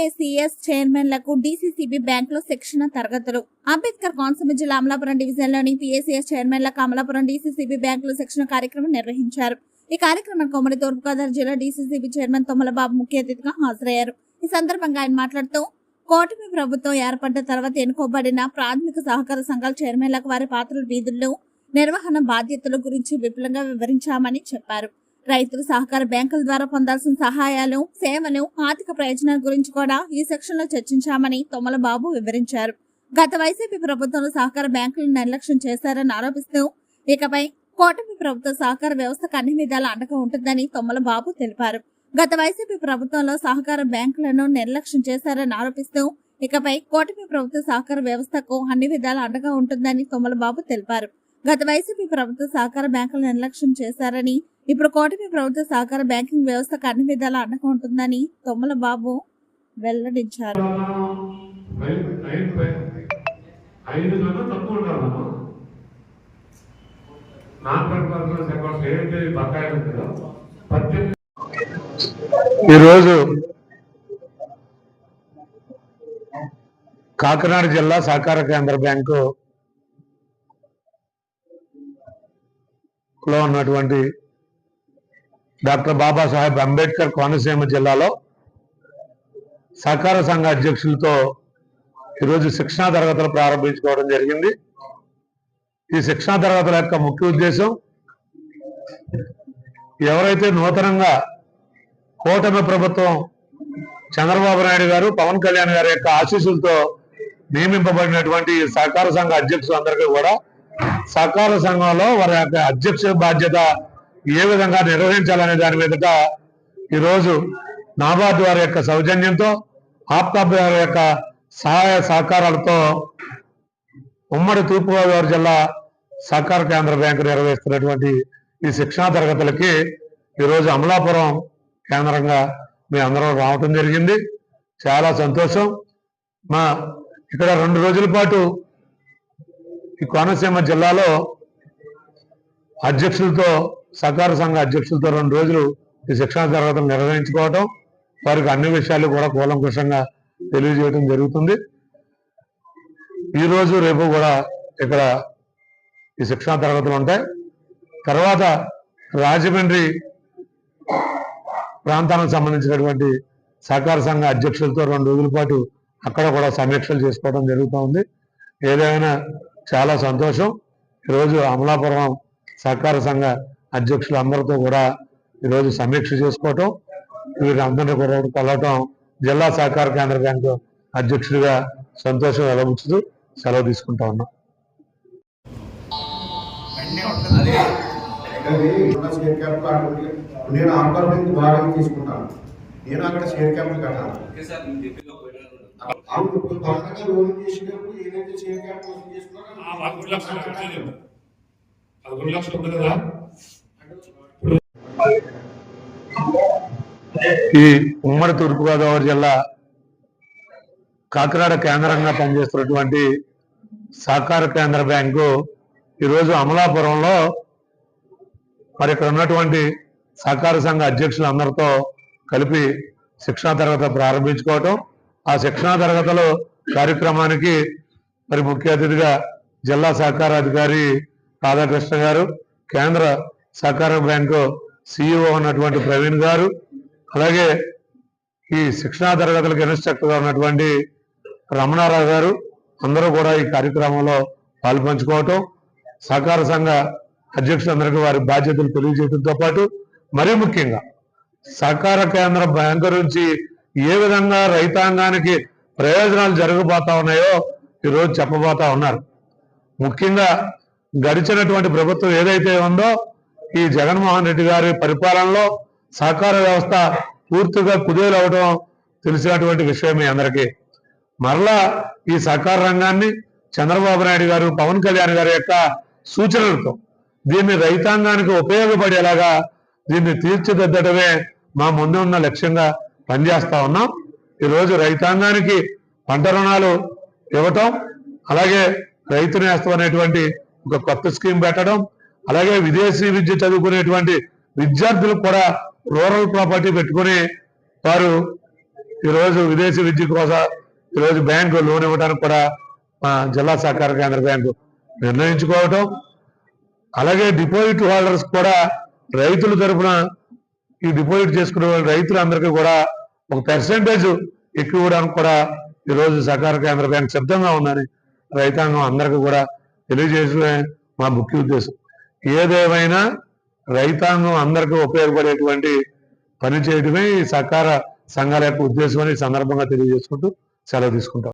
PACS చైర్మన్లకు DCCB బ్యాంకులో శిక్షణ తరగతులు. అంబేద్కర్ కోనసీమ జిల్లా అమలాపురం డివిజన్లోని చైర్మన్ చైర్మన్లకు అమలాపురం డీసీసీబీ బ్యాంకులో శిక్షణ కార్యక్రమం నిర్వహించారు. ఈ కార్యక్రమానికి ఉమ్మడి తూర్పుగోదావరి జిల్లా డీసీసీబీ చైర్మన్ తొమ్మలబాబు ముఖ్య అతిథిగా హాజరయ్యారు. ఈ సందర్భంగా ఆయన మాట్లాడుతూ కూటమి ప్రభుత్వం ఏర్పడ్డ తర్వాత ఎన్నుకోబడిన ప్రాథమిక సహకార సంఘాల చైర్మన్లకు వారి పాత్రలు వీధుల్లో నిర్వహణ బాధ్యతల గురించి విపులంగా వివరించామని చెప్పారు. రైతులు సహకార బ్యాంకుల ద్వారా పొందాల్సిన సహాయాలు సేవలు ఆర్థిక ప్రయోజనాల గురించి కూడా ఈ సెక్షన్లో చర్చించామని తొమ్మల బాబు వివరించారు. గత వైసీపీ ప్రభుత్వంలో సహకార బ్యాంకులను నిర్లక్ష్యం చేశారని ఆరోపిస్తూ ఇకపై కూటమి ప్రభుత్వ సహకార వ్యవస్థకు అన్ని విధాల అండగా ఉంటుందని తొమ్మల బాబు తెలిపారు. గత వైసీపీ ప్రభుత్వంలో సహకార బ్యాంకులను నిర్లక్ష్యం చేశారని ఆరోపిస్తూ ఇకపై కూటమి ప్రభుత్వ సహకార వ్యవస్థకు అన్ని విధాల అండగా ఉంటుందని తొమ్మల బాబు తెలిపారు. గత వైసీపీ ప్రభుత్వ సహకార బ్యాంకులు నిర్లక్ష్యం చేశారని ఇప్పుడు కూటమి ప్రభుత్వ సహకార బ్యాంకింగ్ వ్యవస్థకు అన్ని విధాల అండగా ఉంటుందని తొమ్మల బాబు వెల్లడించారు. ఈరోజు కాకినాడ జిల్లా సహకార కేంద్ర బ్యాంకు లో ఉన్నటువంటి డాక్టర్ బాబాసాహెబ్ అంబేద్కర్ కోనసీమ జిల్లాలో సహకార సంఘ అధ్యక్షులతో ఈరోజు శిక్షణా తరగతులు ప్రారంభించుకోవడం జరిగింది. ఈ శిక్షణా తరగతుల యొక్క ముఖ్య ఉద్దేశం ఎవరైతే నూతనంగా కూటమి ప్రభుత్వం చంద్రబాబు నాయుడు గారు పవన్ కళ్యాణ్ గారి యొక్క ఆశీస్సులతో నియమింపబడినటువంటి సహకార సంఘ అధ్యక్షులందరికీ కూడా సహకార సంఘంలో వారి యొక్క అధ్యక్ష బాధ్యత ఏ విధంగా నిర్వహించాలనే దాని మీదట ఈరోజు నాబార్డు వారి యొక్క సౌజన్యంతో ఆప్తాబ్ వారి యొక్క సహాయ సహకారాలతో ఉమ్మడి తూర్పుగోదావరి జిల్లా సహకార కేంద్ర బ్యాంకు నిర్వహిస్తున్నటువంటి ఈ శిక్షణా తరగతులకి ఈరోజు అమలాపురం కేంద్రంగా మీ అందరం రావటం జరిగింది. చాలా సంతోషం. మా ఇక్కడ రెండు రోజుల పాటు ఈ కోనసీమ జిల్లాలో అధ్యక్షులతో సహకార సంఘ అధ్యక్షులతో రెండు రోజులు ఈ శిక్షణా తరగతులు నిర్వహించుకోవటం వారికి అన్ని విషయాలు కూడా కూలంకుషంగా తెలియజేయడం జరుగుతుంది. ఈ రోజు రేపు కూడా ఇక్కడ ఈ శిక్షణ తరగతులు ఉంటాయి. తర్వాత రాజమండ్రి ప్రాంతానికి సంబంధించినటువంటి సహకార సంఘ అధ్యక్షులతో రెండు రోజుల పాటు అక్కడ కూడా సమీక్షలు చేసుకోవడం జరుగుతూ ఉంది. ఏదైనా చాలా సంతోషం. ఈరోజు అమలాపురం సహకార సంఘ అధ్యక్షులు అందరితో కూడా ఈరోజు సమీక్ష చేసుకోవటం. వీరందరినీ కూడా కలవటం జిల్లా సహకార కేంద్ర బ్యాంకు అధ్యక్షుడిగా సంతోషం వెలబుచ్చుతూ సెలవు తీసుకుంటా ఉన్నాం. నేను ఆంకర్ బ్యాంక్ భాగం తీసుకుంటాను. నేను అక్కడ షేర్ క్యాపిటల్ కట్టాను ఇప్పుడు లోన్ ఏదైతే పదకొండు లక్షలు. పదకొండు లక్షలు ఉంది కదా ఈ ఉమ్మడి తూర్పుగోదావరి జిల్లా కాకినాడ కేంద్రంగా పనిచేస్తున్నటువంటి సహకార కేంద్ర బ్యాంకు ఈరోజు అమలాపురంలో మరి ఇక్కడ ఉన్నటువంటి సహకార సంఘ అధ్యక్షులందరితో కలిపి శిక్షణా తరగతి ప్రారంభించుకోవటం ఆ శిక్షణా తరగతులు కార్యక్రమానికి మరి ముఖ్య అతిథిగా జిల్లా సహకార అధికారి రాధాకృష్ణ గారు కేంద్ర సహకార బ్యాంకు సిఇఓ ఉన్నటువంటి ప్రవీణ్ గారు అలాగే ఈ శిక్షణా తరగతులకు ఇన్స్ట్రక్టర్గా ఉన్నటువంటి రమణారావు గారు అందరూ కూడా ఈ కార్యక్రమంలో పాల్పంచుకోవటం సహకార సంఘ అధ్యక్షులందరికీ వారి బాధ్యతలు తెలియజేయడంతో పాటు మరీ ముఖ్యంగా సహకార కేంద్ర బ్యాంకు నుంచి ఏ విధంగా రైతాంగానికి ప్రయోజనాలు జరగబోతా ఉన్నాయో ఈరోజు చెప్పబోతా ఉన్నారు. ముఖ్యంగా గడిచినటువంటి ప్రభుత్వం ఏదైతే ఉందో ఈ జగన్మోహన్ రెడ్డి గారి పరిపాలనలో సహకార వ్యవస్థ పూర్తిగా కుదేలవడం తెలిసినటువంటి విషయమే అందరికీ. మరలా ఈ సహకార రంగాన్ని చంద్రబాబు నాయుడు గారు పవన్ కళ్యాణ్ గారి యొక్క సూచనలతో దీన్ని రైతాంగానికి ఉపయోగపడేలాగా దీన్ని తీర్చిదిద్దడమే మా ముందు ఉన్న లక్ష్యంగా పనిచేస్తా ఉన్నాం. ఈరోజు రైతాంగానికి పంట రుణాలు ఇవ్వటం అలాగే రైతు నేస్తం అనేటువంటి ఒక కొత్త స్కీమ్ పెట్టడం అలాగే విదేశీ విద్య చదువుకునేటువంటి విద్యార్థులకు కూడా రూరల్ ప్రాపర్టీ పెట్టుకుని వారు ఈరోజు విదేశీ విద్య కోసం ఈరోజు బ్యాంకు లోన్ ఇవ్వడానికి కూడా మా జిల్లా సహకార కేంద్ర బ్యాంకు నిర్ణయించుకోవటం అలాగే డిపాజిట్ హోల్డర్స్ కూడా రైతుల తరఫున ఈ డిపాజిట్ చేసుకునే రైతులందరికీ కూడా ఒక పర్సెంటేజ్ ఎక్కువ ఇవ్వడానికి కూడా ఈరోజు సహకార కేంద్ర బ్యాంక్ సిద్ధంగా ఉందని రైతాంగం అందరికీ కూడా తెలియజేసే మా ముఖ్య ఉద్దేశం. ఏదేమైనా రైతాంగం అందరికీ ఉపయోగపడేటువంటి పని చేయడమే ఈ సహకార సంఘాల యొక్క ఉద్దేశం అని ఈ సందర్భంగా తెలియజేసుకుంటూ సెలవు తీసుకుంటాం.